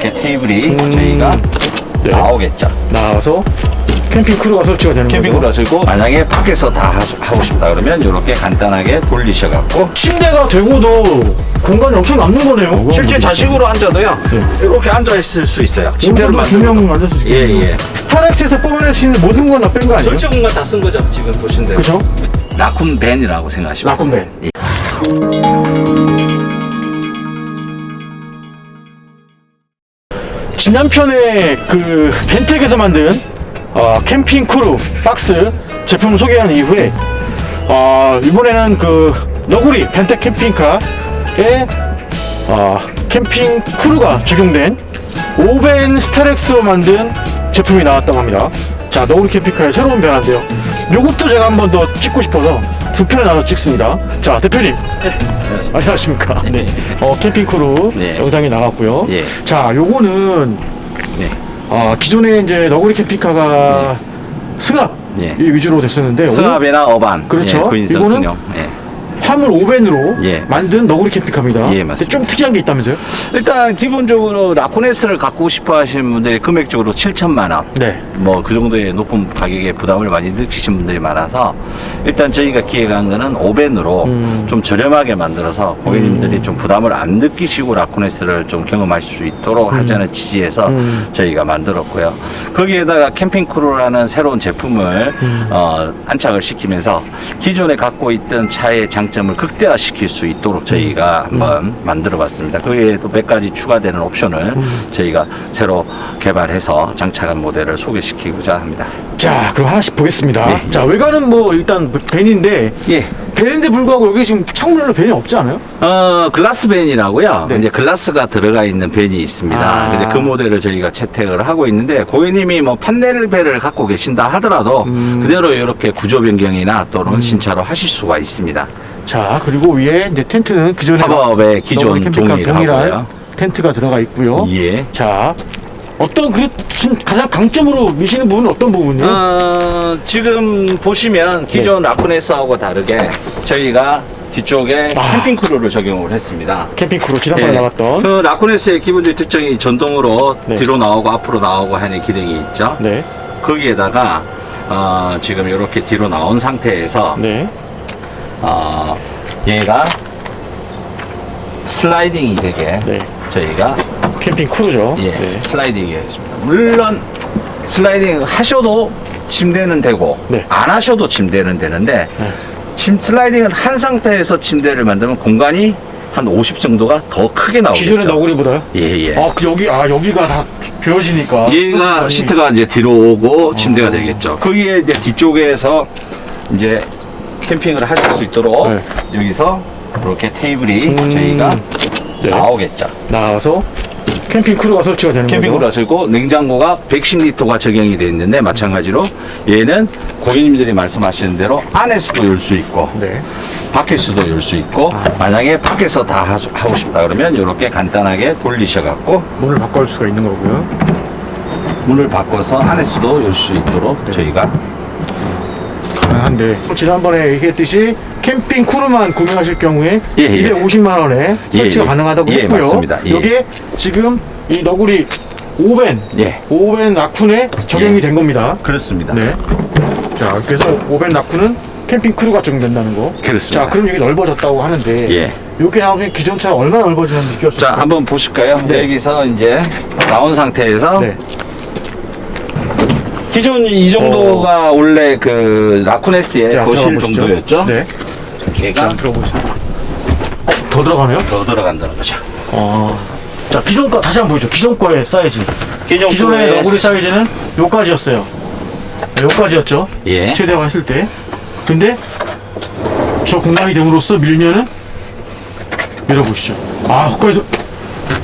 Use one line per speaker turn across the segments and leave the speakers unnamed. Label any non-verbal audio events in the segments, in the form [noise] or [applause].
이렇게 테이블이
음.
저희가
네.
나오겠죠.
나와서 캠핑 크루가 설치가 되는
캠핑으로
거죠.
하시고 만약에 밖에서 다 하- 하고 싶다 그러면 이렇게 간단하게 돌리셔갖고
침대가 되고도 공간이 엄청 남는 거네요.
실제 자식으로 앉아도요 이렇게 앉아 있을 수 있어요. 침대를
침대로
만들고
두명 앉을 수 있게.
예, 예.
스타렉스에서 뽑아낼 수 있는 모든 건 다 뺀 거 아니에요?
전체 공간 다 쓴 거죠 지금 보신 대로.
그죠?
라쿤 밴이라고 생각하시면
라쿤 밴. 지난편에 그 벤텍에서 만든 어, 캠핑 크루 박스 제품을 소개한 이후에 어, 이번에는 그 너구리 벤텍 캠핑카에 어, 캠핑 크루가 적용된 오벤 스타렉스로 만든 제품이 나왔다고 합니다. 자, 너구리 캠핑카의 새로운 변화인데요. 요것도 제가 한 번 더 찍고 싶어서 두 편에 나눠 찍습니다. 자, 대표님. 안녕하십니까.
네.
어, 캠핑 크루
네.
영상이 나왔고요.
예.
자, 요거는
네.
어, 기존에 이제 너구리 캠핑카가 승합
예.
이 위주로 됐었는데
승합이나 어반,
그렇죠.
예,
이거는
승용. 예.
화물 5벤으로
예,
만든 너구리 캠핑카입니다.
예, 맞습니다.
좀 특이한 게 있다면서요?
일단 기본적으로 라코네스를 갖고 싶어 하시는 분들이 금액적으로 7천만 원.
네.
뭐 그 정도의 높은 가격에 부담을 많이 느끼시는 분들이 많아서 일단 저희가 기획한 거는 오벤으로
음.
좀 저렴하게 만들어서 고객님들이 좀 부담을 안 느끼시고 라코네스를 좀 경험하실 수 있도록 하자는 취지에서
음.
저희가 만들었고요. 거기에다가 캠핑 크루라는 새로운 제품을
음.
어, 안착을 시키면서 기존에 갖고 있던 차의 장 점을 극대화시킬 수 있도록 저희가
음.
한번 만들어 봤습니다. 거기에 또몇 가지 추가되는 옵션을
음.
저희가 새로 개발해서 장착한 모델을 소개시키고자 합니다.
자, 그럼 하나씩 보겠습니다.
네.
자, 외관은 뭐 일단 벤인데
예.
벤인데 불구하고 여기 지금 창문으로 벤이 없지 않아요?
어, 글라스 벤이라고요.
네.
이제 글라스가 들어가 있는 벤이 있습니다.
아.
근데 그 모델을 저희가 채택을 하고 있는데 고객님이 뭐 판넬 벤을 갖고 계신다 하더라도
음.
그대로 이렇게 구조 변경이나 또는 신차로 하실 수가 있습니다.
자, 그리고 위에 이제 텐트는 기존에
팝업의 기존 동일하고요.
텐트가 들어가 있고요.
예.
자, 어떤 그 진- 가장 강점으로 미시는 부분은 어떤 부분이요?
어, 지금 보시면 기존 라쿠네스하고 다르게 저희가 뒤쪽에
아.
캠핑 크루를 적용을 했습니다.
캠핑 크루 지난번에
예.
나왔던
그 라쿠네스의 기본적인 특징이 전동으로
네.
뒤로 나오고 앞으로 나오고 하는 기능이 있죠.
네,
거기에다가 어, 지금 이렇게 뒤로 나온 상태에서
네,
어, 얘가 슬라이딩이 되게
네.
저희가
캠핑 크루죠.
예,
네.
슬라이딩이 했습니다. 물론 슬라이딩 하셔도 침대는 되고
네.
안 하셔도 침대는 되는데
네.
침 슬라이딩을 한 상태에서 침대를 만들면 공간이 한 50 정도가 더 크게 나오겠죠.
기존의 너구리보다요?
예, 예.
아, 그 여기 아 여기가 다 비워지니까.
얘가
아니,
시트가 이제 뒤로 오고 침대가 되겠죠. 거기에 이제 뒤쪽에서 이제 캠핑을 하실 수 있도록
네.
여기서 이렇게 테이블이
음,
저희가
네.
나오겠죠.
나와서 캠핑 크루가 설치가 되는
캠핑으로
거죠.
하시고 냉장고가 110리터가 적용이 되어 있는데 마찬가지로 얘는 고객님들이 말씀하시는 대로 안에서도 열 수 있고
네.
밖에서도 열 수 있고 만약에 밖에서 다 하- 하고 싶다 그러면 이렇게 간단하게 돌리셔 갖고
문을 바꿔줄 수가 있는 거고요.
문을 바꿔서 안에서도 열 수 있도록
네.
저희가
한데 지난번에 얘기했듯이 캠핑 크루만 구매하실 경우에
예, 예.
250만 원에 설치가
예.
가능하다고
예,
했고요.
맞습니다. 예.
여기에 지금 이 너구리 오벤
예
오벤 라쿤에 적용이
예.
된 겁니다.
그렇습니다.
네. 자, 그래서 오벤 라쿤은 캠핑 크루가 적용된다는 거.
그렇습니다.
자, 그럼 여기 넓어졌다고 하는데
예.
이게 나오면 기존 차 얼마나 넓어지는지 느꼈어요?
자 한번 보실까요?
네.
여기서 이제 나온 상태에서
네.
기존 이 정도가 원래 그 라쿠네스의
자,
거실
들어가 보시죠.
정도였죠.
네.
얘가
자, 들어보겠습니다. 어, 더 들어가네요?
더 들어간다는 거죠.
어. 자, 기존 거 다시 한번 보여줘. 기존 거의 사이즈.
기존
기존의
거의-
너구리 사이즈는 요까지였어요. 네, 요까지였죠.
예.
최대화 했을 때. 근데 저 공간이 됨으로써 밀면은 열어보시죠. 아, 거기도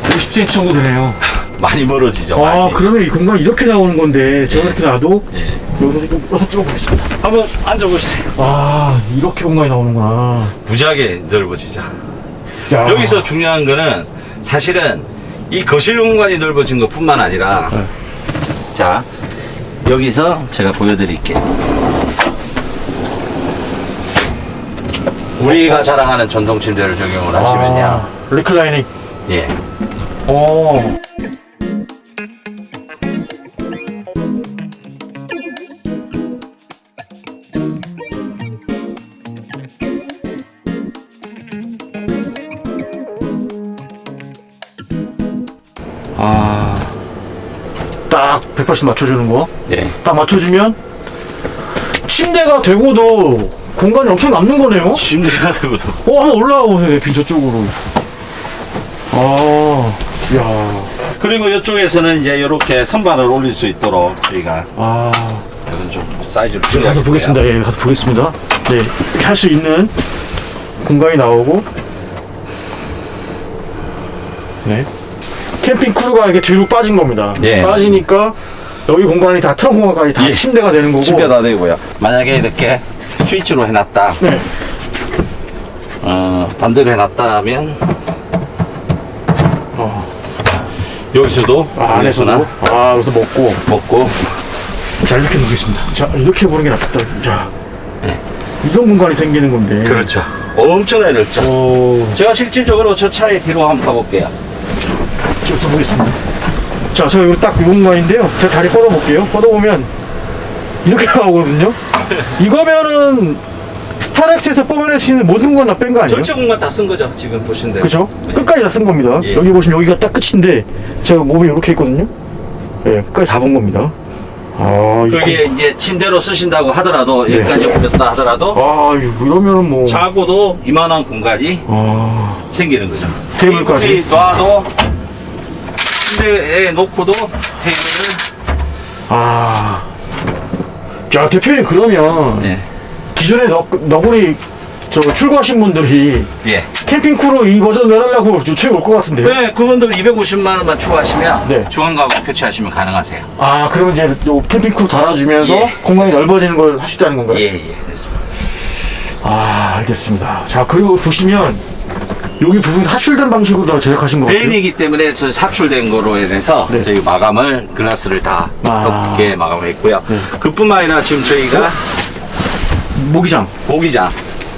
50cm 정도 되네요.
많이 멀어지죠.
아,
많이.
그러면 이 공간이 이렇게 나오는 건데 제가
예.
이렇게 놔도
예.
여기서 좀 여기서 찍어보겠습니다.
한번 앉아보세요.
아, 이렇게 공간이 나오는구나.
무지하게 넓어지죠.
야.
여기서 중요한 거는 사실은 이 거실 공간이 넓어진 것 뿐만 아니라
네.
자 여기서 제가 보여드릴게요. 우리가 자랑하는 전동 침대를 적용을 하시면요.
아, 리클라이닝.
예.
오. 딱 180 맞춰주는 거.
예.
딱 맞춰주면 침대가 되고도 공간이 엄청 남는 거네요.
침대가 되고도.
어, 한번 올라가 보세요, 빈 저쪽으로. 아, 야,
그리고 이쪽에서는 이제 이렇게 선반을 올릴 수 있도록 저희가
아.
이런 좀 사이즈를
제가 가서. 보겠습니다. 예, 가서 보겠습니다. 네, 이렇게 할 수 있는 공간이 나오고, 네. 캠핑 크루가 이렇게 뒤로 빠진 겁니다.
예,
빠지니까 여기 공간이 다 트렁크 공간까지 다
예.
침대가 되는 거고.
침대 다 되고요. 만약에 이렇게 스위치로 해놨다,
네.
어, 반대로 해놨다면
어,
여기서도
아, 안에서도.
여기서나
아, 여기서 먹고.
먹고
자, 이렇게 보겠습니다. 자, 이렇게 보는 게 낫겠다. 자.
네.
이런 공간이 생기는 건데.
그렇죠. 엄청나게 넓죠.
오,
제가 실질적으로 저 차의 뒤로 한번 가볼게요.
좀 보겠습니다. 자, 제가 여기 딱이 공간인데요. 제가 다리 뻗어볼게요. 뻗어보면 이렇게 [laughs] 나오거든요. 이거면은 스타렉스에서 뽑아낼 수 있는 모든 건 다 뺀 거 아니에요?
전체 공간 다 쓴 거죠. 지금 보신 대로.
그죠? 끝까지 다 쓴 겁니다.
예.
여기 보시면 여기가 딱 끝인데 제가 몸이 이렇게 있거든요. 예, 끝까지 다 본 겁니다. 아, 이거.
그게 이제 침대로 쓰신다고 하더라도
네.
여기까지 올렸다 하더라도
아, 이거 이러면은 뭐.
자고도 이만한 공간이
아,
생기는 거죠.
테이블까지?
놔도 침대에 놓고도 테이블을
아. 야, 대표님 그러면
예.
기존에 너, 너구리 저 출고하신 분들이
예.
캠핑 크루 이 버전 내달라고 요청이 올 것 같은데요?
네, 그분들 250만 원만 추가하시면
네.
중앙 가구 교체하시면 가능하세요.
아, 그러면 이제 요 캠핑 크루 달아주면서
예.
공간이 넓어지는 걸 있다는 건가요?
예, 예. 됐습니다.
아, 알겠습니다. 자, 그리고 보시면 여기 부분 하출된 방식으로 다 제작하신 것 같아요.
베인이기 때문에 저 사출된 거로 인해서
네.
저희 마감을 글라스를 다
아.
덮게 마감을 했고요.
네.
그뿐만 아니라 지금 저희가
모기장.
모기장,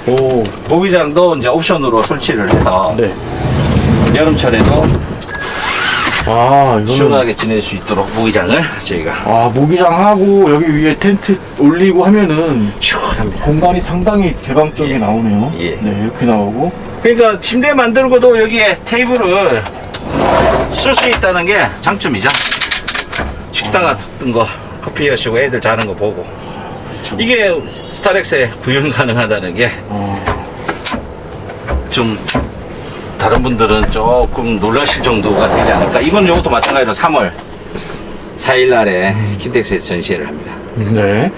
오,
모기장도 이제 옵션으로 설치를 해서
네.
여름철에도
아, 이거는
시원하게 지낼 수 있도록 모기장을 저희가
아, 모기장하고 여기 위에 텐트 올리고 하면은
시원합니다.
공간이 상당히 개방적이게
예.
나오네요.
예.
네, 이렇게 나오고.
그러니까 침대 만들고도 여기에 테이블을 쓸 수 있다는 게 장점이죠. 식당 같은 거 커피 여시고 애들 자는 거 보고
그렇죠.
이게 스타렉스에 구현 가능하다는 게좀
어,
다른 분들은 조금 놀라실 정도가 되지 않을까. 이건 이것도 마찬가지로 3월 4일 날에 킨텍스에서 전시회를 합니다.
네.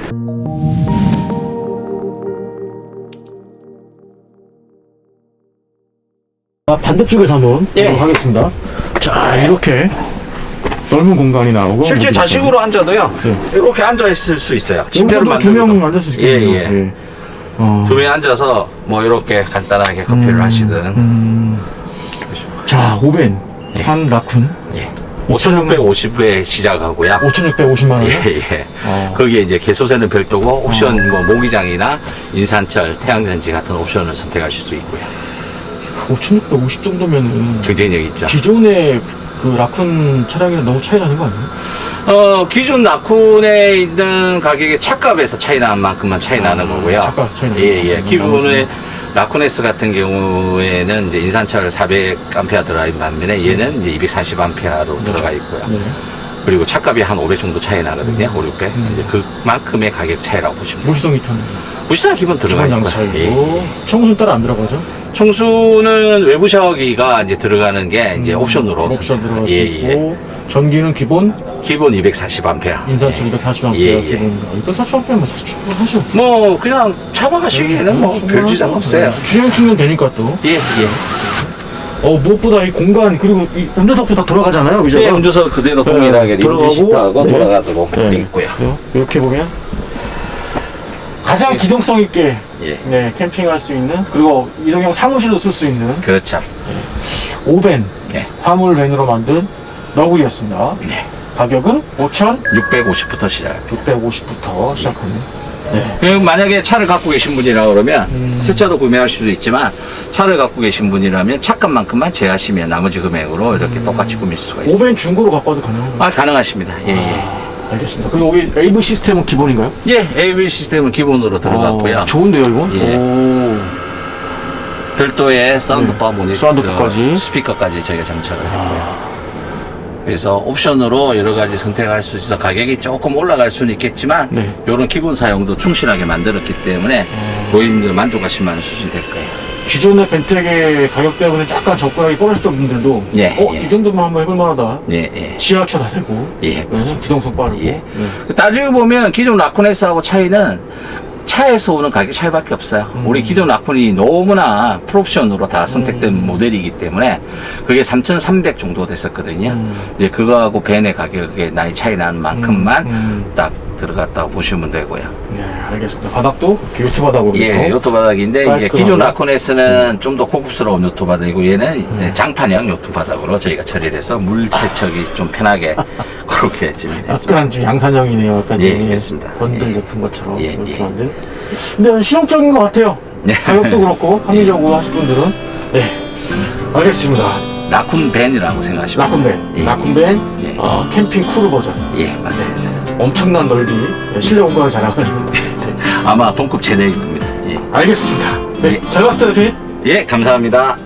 반대쪽에서 한번
예.
보도록 하겠습니다. 자, 이렇게 넓은 공간이 나오고.
실제 자식으로 앉아도요.
네.
이렇게 앉아 있을 수 있어요.
여기서도 두명 앉을 수 있겠네요.
예, 예.
어.
두 명이 앉아서 뭐 이렇게 간단하게 커피를 하시든
음. 자, 오벤.
예.
한 라쿤.
예. 5,650에 시작하고요.
5,650만 원.
예, 예.
어.
거기에 이제 개소세는 별도고 옵션 뭐 모기장이나 인산철, 태양전지 같은 옵션을 선택하실 수 있고요.
5,650 정도면은
경쟁력 있죠.
기존의 그 라쿤 차량이랑 너무 차이 나는 거 아니에요?
어, 기존 라쿤에 있는 가격의 차값에서 차이 나는 만큼만 차이 나는 거고요.
차값 차이 나는
예, 예.
거구나.
기존의 라쿤에스 같은 경우에는 이제 인산철 400A 들어가 있는 반면에 얘는 이제 240A로 들어가 있고요.
네.
그리고 차값이 한 500 정도 차이 나거든요. 5, 600. 이제 그만큼의 가격 차이라고 보시면 돼요.
무시동 히터는
무시다 기본 들어가
기본
있고요. 예, 예.
청소는 따로 안 들어가죠?
청수는 외부 샤워기가 이제 들어가는 게 이제 옵션으로
음, 옵션 들어갈 수
예,
있고 전기는 기본
기본 240A.
인산철 240A
예, 예.
기본 240A면 사실 충분하죠
뭐 그냥 차박하시기에는 뭐별 지장 없어요.
주행 충전 되니까 또
예, 예.
어, 무엇보다 이 공간 그리고 이 운전석도 다 돌아가잖아요 그죠?
예, 운전석 그대로 동일하게
네,
리무진 시트하고
네.
돌아가도록
네.
있고요.
이렇게 보면 가장
예.
기동성 있게
예.
네, 캠핑할 수 있는 그리고 이동형 사무실로 쓸 수 있는
그렇죠.
오벤
네.
화물벤으로 만든 너구리였습니다.
네.
가격은 5,650부터
650부터 시작.
시작하는. 네.
그리고 만약에 차를 갖고 계신 분이라 그러면
음.
새 차도 구매하실 수도 있지만 차를 갖고 계신 분이라면 차값만큼만 제하시면 나머지 금액으로 이렇게 똑같이 꾸밀 수가 있어요.
오벤 중고로 갖고 와도 가능한가요?
아, 가능하십니다. 예, 예.
알겠습니다. 그리고 여기 AV 시스템은 기본인가요?
예, AV 시스템은 기본으로 들어갔고요.
어, 좋은데요, 이거?
예.
오.
별도의 사운드바 모니터,
사운드바까지.
스피커까지 저희가 장착을 했고요. 그래서 옵션으로 여러 가지 선택할 수 있어 가격이 조금 올라갈 수는 있겠지만
네.
이런 기본 사용도 충실하게 만들었기 때문에 고객님들 만족하실 만한 수준이 될 거예요.
기존의 벤텍의 가격 때문에 약간 접근하기 꺼렸던 분들도
예,
어,
예.
이 정도면 한번 해볼 만하다.
예, 예.
지하철 다 되고
예, 맞습니다.
기동성 빠르고
예.
네.
따지고 보면 기존 라쿠네스하고 차이는 차에서 오는 가격 차이밖에 없어요.
음.
우리 기존 라쿤이 너무나 프옵션으로 다 선택된
음.
모델이기 때문에 그게 3,300 정도 됐었거든요.
음.
이제 그거하고 벤의 가격에 나이 차이 나는 만큼만
음, 음.
딱 들어갔다고 보시면 되고요.
네, 알겠습니다. 바닥도 요트 바닥으로
예, 요트 바닥인데 이제. 기존 라코네스는 좀더 고급스러운 요트 바닥이고 얘는 이제 장판형 요트 바닥으로 저희가 처리를 해서 물 세척이 좀 편하게 [laughs] 그렇게 진행했습니다.
약간 좀 양산형이네요. 약간
예,
좀
그렇습니다.
번들
예.
제품 것처럼
예,
이렇게
예.
만든. 근데 실용적인 것 같아요.
네.
가격도 [laughs] 그렇고 합리적으로 하실 분들은 네, 알겠습니다.
라쿤 벤이라고 생각하시면
라쿤벤,
예,
라쿤벤
예.
어, 캠핑 쿠르 버전.
예, 맞습니다.
엄청난 넓이, 예, 실내 공간을 자랑하는. [laughs]
아마 동급 최대일 겁니다. 예,
알겠습니다. 네,
예.
잘 봤을 때 대표님.
예 감사합니다.